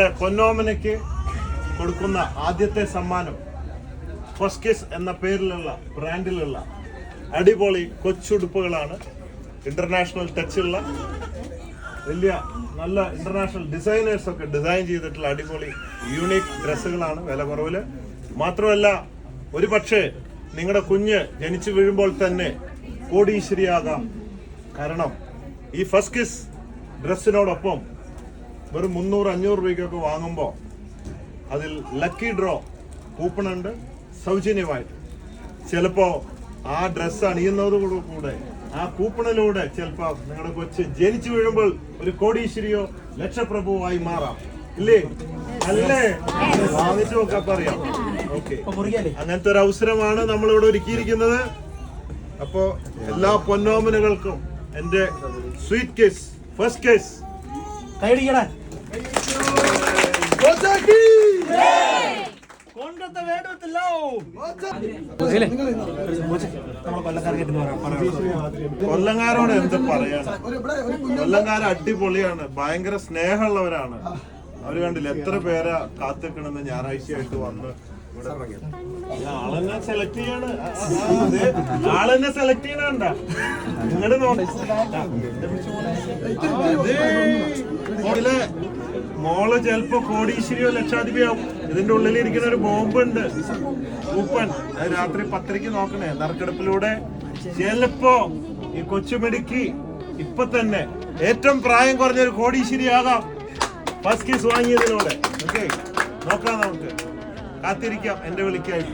പൊന്നോമനയ്ക്ക് കൊടുക്കുന്ന ആദ്യത്തെ സമ്മാനം ഫസ്കിസ് എന്ന പേരിലുള്ള ബ്രാൻഡിലുള്ള അടിപൊളി കൊച്ചുടുപ്പുകളാണ് ഇന്റർനാഷണൽ ടച്ചുള്ള വലിയ നല്ല ഇന്റർനാഷണൽ ഡിസൈനേഴ്സ് ഒക്കെ ഡിസൈൻ ചെയ്തിട്ടുള്ള അടിപൊളി യൂണിക് ഡ്രസ്സുകളാണ് വില കുറവിൽ. മാത്രമല്ല ഒരു പക്ഷേ നിങ്ങളുടെ കുഞ്ഞ് ജനിച്ചു വീഴുമ്പോൾ തന്നെ കോടീശ്വരിയാകാം. കാരണം ഈ ഫസ്റ്റ് കിസ് ഡ്രസ്സിനോടൊപ്പം വെറും മുന്നൂറ് അഞ്ഞൂറ് രൂപയ്ക്കൊക്കെ വാങ്ങുമ്പോൾ അതിൽ ലക്കി ഡ്രോ കൂപ്പൺ ഉണ്ട് സൗജന്യമായിട്ട്. ചിലപ്പോൾ ആ ഡ്രസ്സ് അണിയുന്നതോടു കൂടെ ആ കൂപ്പണിലൂടെ ചിലപ്പോൾ നിങ്ങളുടെ കൊച്ച് ജനിച്ചു വീഴുമ്പോൾ ഒരു കോടീശ്വരിയോ ലക്ഷപ്രഭുവായി മാറാം. ഇല്ലേ? അല്ലേ? വാങ്ങിച്ചു നോക്കാൻ പറയാം. ഓക്കെ അങ്ങനത്തെ ഒരു അവസരമാണ് നമ്മൾ ഇവിടെ ഒരുക്കിയിരിക്കുന്നത്. അപ്പോ എല്ലാ പൊന്നോമനുകൾക്കും എന്റെ സ്വീറ്റ് കേസ് ഫസ്റ്റ് കേസ് കൈയടിക്കണേ കൊല്ലങ്കാരോട് എന്ത് പറയാ കൊല്ലങ്കാര അടിപൊളിയാണ് ഭയങ്കര സ്നേഹമുള്ളവരാണ്. അവർ കണ്ടില്ല എത്ര പേരാ കാത്തിക്കണെന്ന് ഞായറാഴ്ചയായിട്ട് വന്ന് ആളെന്നെ സെലക്ട് ചെയ്യാണ്. ആളെന്നെ സെലക്ട് നിങ്ങളുടെ ഇതിലെ മോൾ ചെലപ്പോ കോടീശ്വരിയോ ലക്ഷാധിപയാവും ഇതിന്റെ ഉള്ളിൽ ഇരിക്കുന്ന ഒരു ബോംബ് ഉണ്ട് കൂപ്പൻ അത് രാത്രി പത്തരയ്ക്ക് നോക്കണേ. നറുക്കെടുപ്പിലൂടെ. ചിലപ്പോ ഈ കൊച്ചുമിടുക്കി ഇപ്പൊ തന്നെ ഏറ്റവും പ്രായം കുറഞ്ഞ ഒരു കോടീശ്വരി ആകാം. ഫസ്റ്റ് കേസ് വാങ്ങിയതിലൂടെ. ഓക്കെ? നോക്കാം നമുക്ക്. കാത്തിരിക്കാം. എന്റെ വിളിക്കായി.